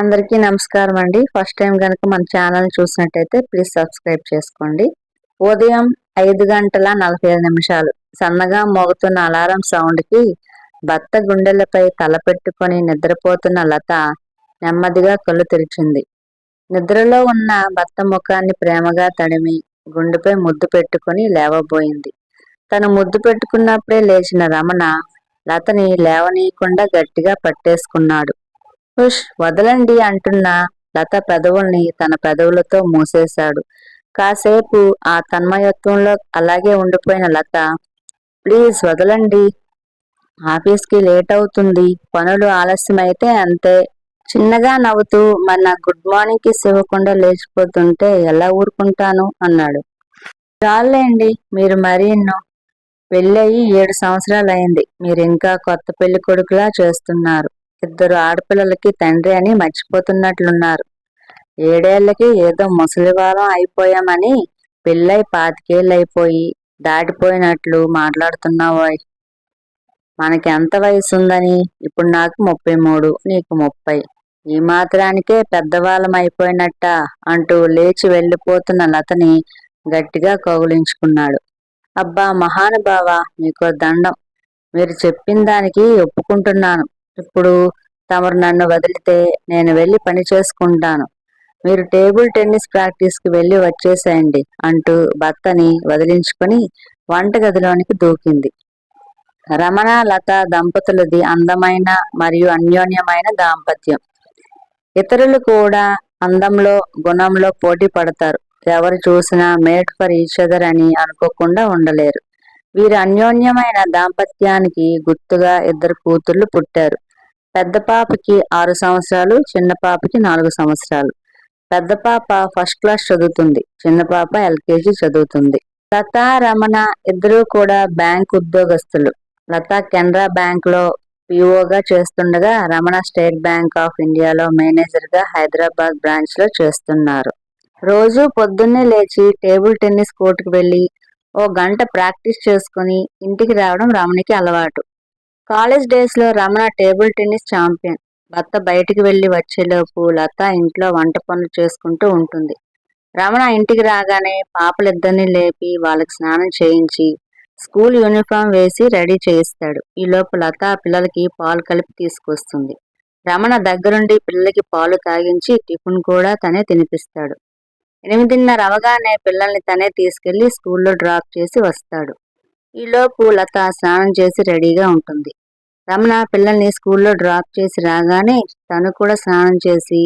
అందరికీ నమస్కారం అండి. ఫస్ట్ టైం కనుక మన ఛానల్ చూసినట్టయితే ప్లీజ్ సబ్స్క్రైబ్ చేసుకోండి. ఉదయం ఐదు గంటల నలభై ఐదు నిమిషాలు. సన్నగా మోగుతున్న అలారం సౌండ్కి భర్త గుండెలపై తల పెట్టుకొని నిద్రపోతున్న లత నెమ్మదిగా కళ్ళు తెరిచింది. నిద్రలో ఉన్న భర్త ముఖాన్ని ప్రేమగా తడిమి గుండెపై ముద్దు పెట్టుకుని లేవబోయింది. తను ముద్దు పెట్టుకున్నప్పుడే లేచిన రమణ లతని లేవనీయకుండా గట్టిగా పట్టేసుకున్నాడు. హుష్ వదలండి అంటున్న లత పెదవుల్ని తన పెదవులతో మూసేశాడు. కాసేపు ఆ తన్మయత్వంలో అలాగే ఉండిపోయిన లత ప్లీజ్ వదలండి. ఆఫీస్కి లేట్ అవుతుంది పనులు ఆలస్యమైతే అంతే. చిన్నగా నవ్వుతూ మన గుడ్ మార్నింగ్కి ఇవ్వకుండా లేచిపోతుంటే ఎలా ఊరుకుంటాను? అన్నాడు. చాలండి మీరు మరీ పెళ్ళయి ఏడు సంవత్సరాలు అయింది మీరు ఇంకా కొత్త పెళ్ళి కొడుకులా చేస్తున్నారు. ఇద్దరు ఆడపిల్లలకి తండ్రి అని మర్చిపోతున్నట్లున్నారు. ఏడేళ్ళకి ఏదో ముసలివారం అయిపోయామని పెళ్ళై పాతికేళ్ళైపోయి అయిపోయి దాటిపోయినట్లు మాట్లాడుతున్నావోయ్. మనకి ఎంత వయసు ఉందని ఇప్పుడు నాకు ముప్పై మూడు నీకు ముప్పై. ఈ మాత్రానికే పెద్దవాళ్ళం అయిపోయినట్ట అంటూ లేచి వెళ్ళిపోతున్న లతని గట్టిగా కౌగులించుకున్నాడు. అబ్బా మహానుభావ నీకో దండం. మీరు చెప్పిన దానికి ఒప్పుకుంటున్నాను. ఇప్పుడు తమరు నన్ను వదిలితే నేను వెళ్ళి పని చేసుకుంటాను. మీరు టేబుల్ టెన్నిస్ ప్రాక్టీస్కి వెళ్ళి వచ్చేసేయండి అంటూ భర్తని వదిలించుకొని వంటగదిలోనికి దూకింది. రమణ లత దంపతులది అందమైన మరియు అన్యోన్యమైన దాంపత్యం. ఇతరులు కూడా అందంలో గుణంలో పోటీ పడతారు. ఎవరు చూసినా మేడ్ ఫర్ ఈచ్ అదర్ అని అనుకోకుండా ఉండలేరు. వీరి అన్యోన్యమైన దాంపత్యానికి గుర్తుగా ఇద్దరు కూతుర్లు పుట్టారు. పెద్ద పాపకి ఆరు సంవత్సరాలు చిన్న పాపకి నాలుగు సంవత్సరాలు. పెద్ద పాప ఫస్ట్ క్లాస్ చదువుతుంది చిన్న పాప ఎల్కేజీ చదువుతుంది. లత రమణ ఇద్దరూ కూడా బ్యాంక్ ఉద్యోగస్తులు. లత కెనరా బ్యాంక్లో పిఓగా చేస్తుండగా రమణ స్టేట్ బ్యాంక్ ఆఫ్ ఇండియాలో మేనేజర్గా హైదరాబాద్ బ్రాంచ్లో చేస్తున్నారు. రోజు పొద్దున్నే లేచి టేబుల్ టెన్నిస్ కోర్టుకు వెళ్ళి ఓ గంట ప్రాక్టీస్ చేసుకుని ఇంటికి రావడం రమణికి అలవాటు. కాలేజ్ డేస్లో రమణ టేబుల్ టెన్నిస్ ఛాంపియన్. భర్త బయటికి వెళ్ళి వచ్చేలోపు లత ఇంట్లో వంట పనులు చేసుకుంటూ ఉంటుంది. రమణ ఇంటికి రాగానే పాపలిద్దరిని లేపి వాళ్ళకి స్నానం చేయించి స్కూల్ యూనిఫామ్ వేసి రెడీ చేయిస్తాడు. ఈ లోపు లత పిల్లలకి పాలు కలిపి తీసుకొస్తుంది. రమణ దగ్గరుండి పిల్లలకి పాలు తాగించి టిఫిన్ కూడా తనే తినిపిస్తాడు. ఎనిమిదిన్నర అవగానే పిల్లల్ని తనే తీసుకెళ్ళి స్కూల్లో డ్రాప్ చేసి వస్తాడు. ఈలోపు లత స్నానం చేసి రెడీగా ఉంటుంది. రమణ పిల్లల్ని స్కూల్లో డ్రాప్ చేసి రాగానే తను కూడా స్నానం చేసి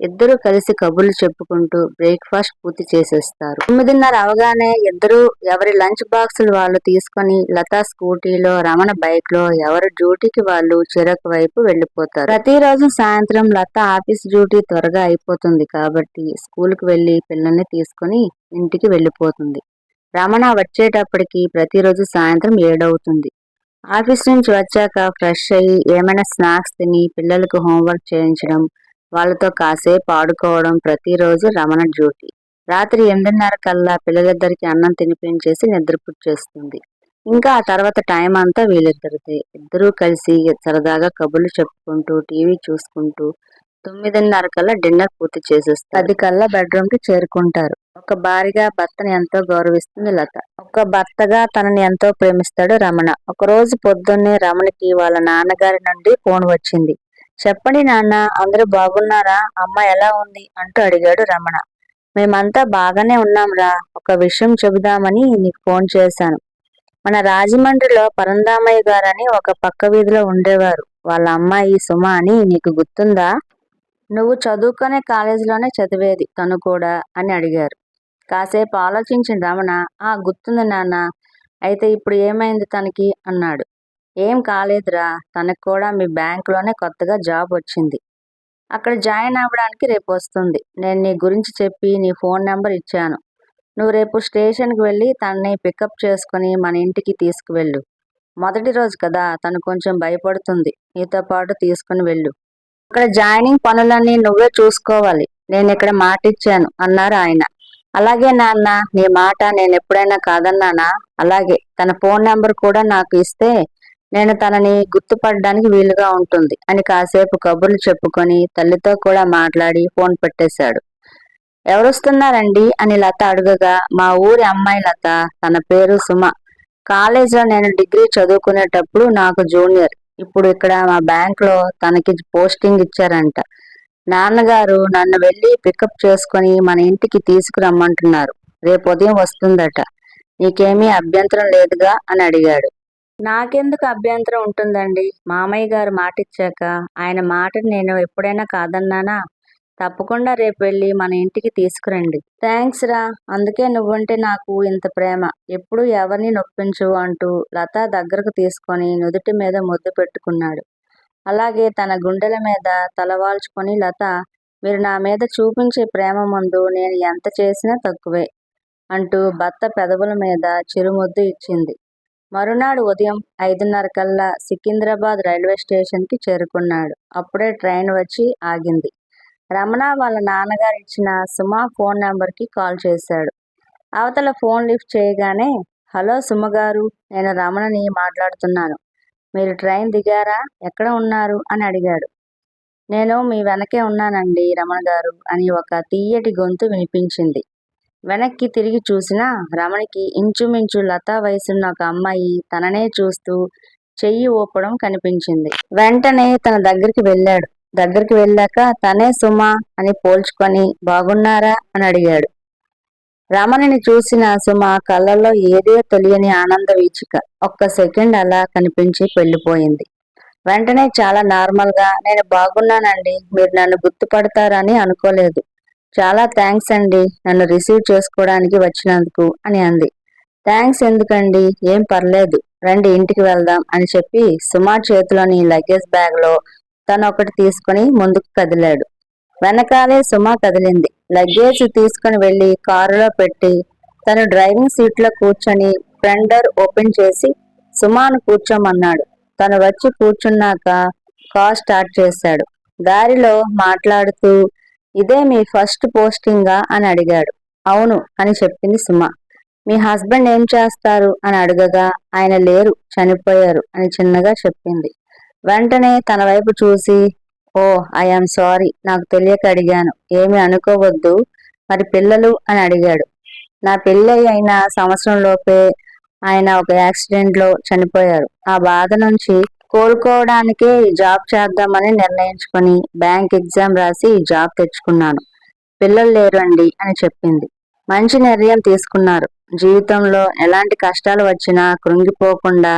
ఇద్దరు కలిసి కబుర్లు చెప్పుకుంటూ బ్రేక్ఫాస్ట్ పూర్తి చేసేస్తారు. తొమ్మిదిన్నర అవగానే ఇద్దరు ఎవరి లంచ్ బాక్సులు వాళ్ళు తీసుకొని లత స్కూటీలో రమణ బైక్లో ఎవరి డ్యూటీకి వాళ్ళు చిరక వైపు వెళ్ళిపోతారు. ప్రతిరోజు సాయంత్రం లత ఆఫీస్ డ్యూటీ త్వరగా అయిపోతుంది కాబట్టి స్కూల్కి పిల్లల్ని తీసుకొని ఇంటికి వెళ్ళిపోతుంది. రమణ వచ్చేటప్పటికి ప్రతిరోజు సాయంత్రం ఏడవుతుంది. ఆఫీస్ నుంచి వచ్చాక ఫ్రెష్ అయ్యి ఏమైనా స్నాక్స్ తిని పిల్లలకు హోంవర్క్ చేయించడం వాళ్ళతో కాసేపు ఆడుకోవడం ప్రతిరోజు రమణ డ్యూటీ. రాత్రి ఎనిమిదిన్నర కల్లా పిల్లలిద్దరికి అన్నం తినిపించేసి నిద్రపుచ్చేస్తుంది ఇంకా ఆ తర్వాత టైం అంతా వీళ్ళిద్దరితే ఇద్దరూ కలిసి సరదాగా కబుర్లు చెప్పుకుంటూ టీవీ చూసుకుంటూ తొమ్మిదిన్నర కల్లా డిన్నర్ పూర్తి చేసేస్తారు. అది కల్లా బెడ్రూమ్కి చేరుకుంటారు. ఒక భార్యగా భర్తని ఎంతో గౌరవిస్తుంది లత. ఒక భర్తగా తనని ఎంతో ప్రేమిస్తాడు రమణ. ఒక రోజు పొద్దున్నే రమణకి వాళ్ళ నాన్నగారి నుండి ఫోన్ వచ్చింది. చెప్పండి నాన్న అందరూ బాగున్నారా? అమ్మ ఎలా ఉంది? అంటూ అడిగాడు రమణ. మేమంతా బాగానే ఉన్నాంరా. ఒక విషయం చెబుదామని నీకు ఫోన్ చేశాను. మన రాజమండ్రిలో పరందామయ్య గారని ఒక పక్క వీధిలో ఉండేవారు. వాళ్ళ అమ్మాయి సుమ అని నీకు గుర్తుందా? నువ్వు చదువుకునే కాలేజీలోనే చదివేది తను కూడా అని అడిగారు. కాసేపు ఆలోచించిన రమణ ఆ గుర్తుంది నాన్న అయితే ఇప్పుడు ఏమైంది తనకి? అన్నాడు. ఏం కాలేదురా తనకు కూడా మీ బ్యాంకులోనే కొత్తగా జాబ్ వచ్చింది. అక్కడ జాయిన్ అవ్వడానికి రేపు వస్తుంది. నేను నీ గురించి చెప్పి నీ ఫోన్ నెంబర్ ఇచ్చాను. నువ్వు రేపు స్టేషన్కి వెళ్ళి తనని పికప్ చేసుకుని మన ఇంటికి తీసుకువెళ్ళు. మొదటి రోజు కదా తను కొంచెం భయపడుతుంది. నీతో పాటు తీసుకుని వెళ్ళు. ఇక్కడ జాయినింగ్ పనులన్నీ నువ్వే చూసుకోవాలి. నేను ఇక్కడ మాట ఇచ్చాను అన్నారు ఆయన. అలాగే నాన్న నీ మాట నేను ఎప్పుడైనా కాదన్నానా? అలాగే తన ఫోన్ నెంబర్ కూడా నాకు ఇస్తే నేను తనని గుర్తుపడడానికి వీలుగా ఉంటుంది అని కాసేపు కబుర్లు చెప్పుకొని తల్లితో కూడా మాట్లాడి ఫోన్ పెట్టేశాడు. ఎవరొస్తున్నారండి? అని లత అడుగగా మా ఊరి అమ్మాయి లత తన పేరు సుమ. కాలేజీలో నేను డిగ్రీ చదువుకునేటప్పుడు నాకు జూనియర్. ఇప్పుడు ఇక్కడ మా బ్యాంక్లో తనకి పోస్టింగ్ ఇచ్చారంట. నాన్నగారు నన్ను వెళ్ళి పికప్ చేసుకొని మన ఇంటికి తీసుకురమ్మంటున్నారు. రేపు ఉదయం వస్తుందట. నీకేమీ అభ్యంతరం లేదుగా అని అడిగాడు. నాకెందుకు అభ్యంతరం ఉంటుందండి? మామయ్య గారు మాట ఇచ్చాక ఆయన మాటని నేను ఎప్పుడైనా కాదన్నానా? తప్పకుండా రేపు వెళ్ళి మన ఇంటికి తీసుకురండి. థ్యాంక్స్ రా. అందుకే నువ్వంటే నాకు ఇంత ప్రేమ. ఎప్పుడు ఎవరిని నొప్పించు అంటూ లత దగ్గరకు తీసుకొని నుదుటి మీద ముద్దు పెట్టుకున్నాడు. అలాగే తన గుండెల మీద తలవాల్చుకొని లత మీరు నా మీద చూపించే ప్రేమ ముందు నేను ఎంత చేసినా తక్కువే అంటూ భర్త పెదవుల మీద చిరుముద్దు ఇచ్చింది. మరునాడు ఉదయం ఐదున్నర కల్లా సికింద్రాబాద్ రైల్వే స్టేషన్కి చేరుకున్నాడు. అప్పుడే ట్రైన్ వచ్చి ఆగింది. రమణ వాళ్ళ నాన్నగారు ఇచ్చిన సుమ ఫోన్ నెంబర్కి కాల్ చేశాడు. అవతల ఫోన్ లిఫ్ట్ చేయగానే హలో సుమ గారు నేను రమణని మాట్లాడుతున్నాను. మీరు ట్రైన్ దిగారా? ఎక్కడ ఉన్నారు? అని అడిగాడు. నేను మీ వెనకే ఉన్నానండి రమణ గారు అని ఒక తీయటి గొంతు వినిపించింది. వెనక్కి తిరిగి చూసినా రమణికి ఇంచుమించు లతా వయసున్న ఒక అమ్మాయి తననే చూస్తూ చెయ్యి ఊపడం కనిపించింది. వెంటనే తన దగ్గరికి వెళ్ళాడు. దగ్గరికి వెళ్ళాక తనే సుమా అని పోల్చుకొని బాగున్నారా? అని అడిగాడు. రమణిని చూసిన సుమ కళ్ళల్లో ఏదో తెలియని ఆనంద వీచిక. ఒక్క సెకండ్ అలా కనిపించి వెళ్ళిపోయింది. వెంటనే చాలా నార్మల్గా నేను బాగున్నానండి. మీరు నన్ను గుర్తుపడతారని అనుకోలేదు. చాలా థ్యాంక్స్ అండి. నన్ను రిసీవ్ చేసుకోవడానికి వచ్చినందుకు అని అంది. థ్యాంక్స్ ఎందుకండి? ఏం పర్లేదు. రండి ఇంటికి వెళ్దాం అని చెప్పి సుమా చేతిలోని లగేజ్ బ్యాగ్లో తను ఒకటి తీసుకుని ముందుకు కదిలాడు. వెనకాలే సుమ కదిలింది. లగేజ్ తీసుకుని వెళ్ళి కారులో పెట్టి తను డ్రైవింగ్ సీట్లో కూర్చొని ఫ్రెండర్ ఓపెన్ చేసి సుమాను కూర్చోమన్నాడు. తను వచ్చి కూర్చున్నాక కార్ స్టార్ట్ చేశాడు. దారిలో మాట్లాడుతూ ఇదే మీ ఫస్ట్ పోస్టింగా అని అడిగాడు. అవును అని చెప్పింది సుమ. మీ హస్బెండ్ ఏం చేస్తారు అని అడగగా ఆయన లేరు చనిపోయారు అని చిన్నగా చెప్పింది. వెంటనే తన వైపు చూసి ఓ ఐఎమ్ సారీ. నాకు తెలియక అడిగాను. ఏమి అనుకోవద్దు. మరి పిల్లలు? అని అడిగాడు. నా పెళ్ళి అయిన సంవత్సరంలోపే ఆయన ఒక యాక్సిడెంట్లో చనిపోయారు ఆ బాధ నుంచి కోలుకోవడానికే జాబ్ చేద్దామని నిర్ణయించుకొని బ్యాంక్ ఎగ్జామ్ రాసి జాబ్ తెచ్చుకున్నాను. పిల్లలు లేరు అని చెప్పింది. మంచి నిర్ణయం తీసుకున్నారు. జీవితంలో ఎలాంటి కష్టాలు వచ్చినా కృంగిపోకుండా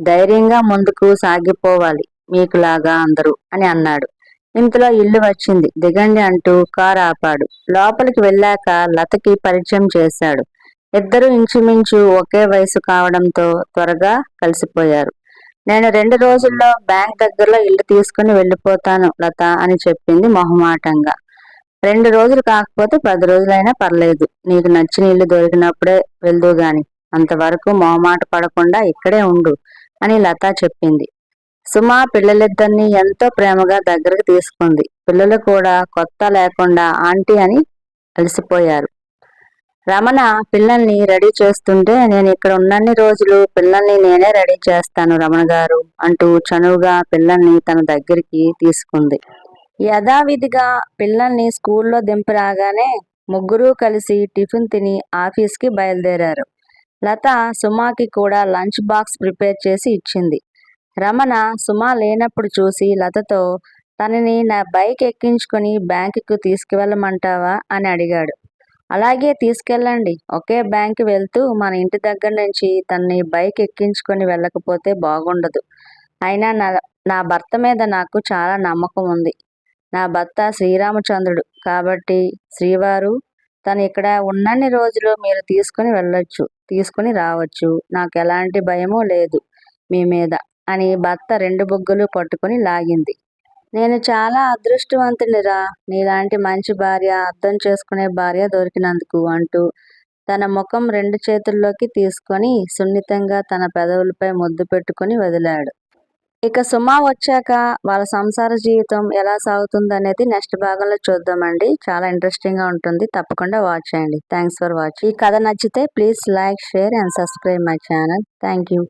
ధైర్యంగా ముందుకు సాగిపోవాలి. మీకులాగా అందరూ అని అన్నాడు. ఇంతలో ఇల్లు వచ్చింది. దిగండి అంటూ కారు ఆపాడు. లోపలికి వెళ్ళాక లతకి పరిచయం చేశాడు. ఇద్దరు ఇంచుమించు ఒకే వయసు కావడంతో త్వరగా కలిసిపోయారు. నేను రెండు రోజుల్లో బ్యాంక్ దగ్గరలో ఇల్లు తీసుకుని వెళ్ళిపోతాను లత అని చెప్పింది మొహమాటంగా. రెండు రోజులు కాకపోతే పది రోజులైనా పర్లేదు. నీకు నచ్చిన ఇల్లు దొరికినప్పుడే వెళ్దు గాని. అంతవరకు మొహమాట పడకుండా ఇక్కడే ఉండు. అని లత చెప్పింది. సుమ పిల్లలిద్దరినీ ఎంతో ప్రేమగా దగ్గరకు తీసుకుంది. పిల్లలు కూడా కొత్త లేకుండా ఆంటీ అని కలిసిపోయారు రమణ పిల్లల్ని రెడీ చేస్తుంటే నేను ఇక్కడ ఉన్నన్ని రోజులు పిల్లల్ని నేనే రెడీ చేస్తాను రమణ గారు అంటూ చనువుగా పిల్లల్ని తన దగ్గరికి తీసుకుంది. యథావిధిగా పిల్లల్ని స్కూల్లో దింపి రాగానే కలిసి టిఫిన్ తిని ఆఫీస్కి బయలుదేరారు. లత సుమాకి కూడా లంచ్ బాక్స్ ప్రిపేర్ చేసి ఇచ్చింది. రమణ సుమా లేనప్పుడు చూసి లతతో తనని నా బైక్ ఎక్కించుకొని బ్యాంకుకు తీసుకువెళ్ళమంటావా? అని అడిగాడు. అలాగే తీసుకెళ్ళండి. ఒకే బ్యాంక్ వెళ్తూ మన ఇంటి దగ్గర నుంచి తనని బైక్ ఎక్కించుకొని వెళ్ళకపోతే బాగుండదు. అయినా నా నా భర్త మీద నాకు చాలా నమ్మకం ఉంది. నా భర్త శ్రీరామచంద్రుడు కాబట్టి శ్రీవారు తను ఇక్కడ ఉన్నన్ని రోజులు మీరు తీసుకుని వెళ్ళొచ్చు తీసుకుని రావచ్చు. నాకు ఎలాంటి భయమూ లేదు మీ మీద అని భర్త రెండు బుగ్గలు పట్టుకుని లాగింది. నేను చాలా అదృష్టవంతునిరా. నీలాంటి మంచి భార్య అర్థం చేసుకునే భార్య దొరికినందుకు అంటూ తన ముఖం రెండు చేతుల్లోకి తీసుకొని సున్నితంగా తన పెదవులపై ముద్దు పెట్టుకుని వదిలాడు. ఇక సుమా వచ్చాక వాళ్ళ సంసార జీవితం ఎలా సాగుతుంది అనేది నెక్స్ట్ భాగంలో చూద్దామండి. చాలా ఇంట్రెస్టింగ్గా ఉంటుంది. తప్పకుండా వాచ్ చేయండి. థ్యాంక్స్ ఫర్ వాచ్ ఈ కథ నచ్చితే please like share and subscribe my channel. Thank you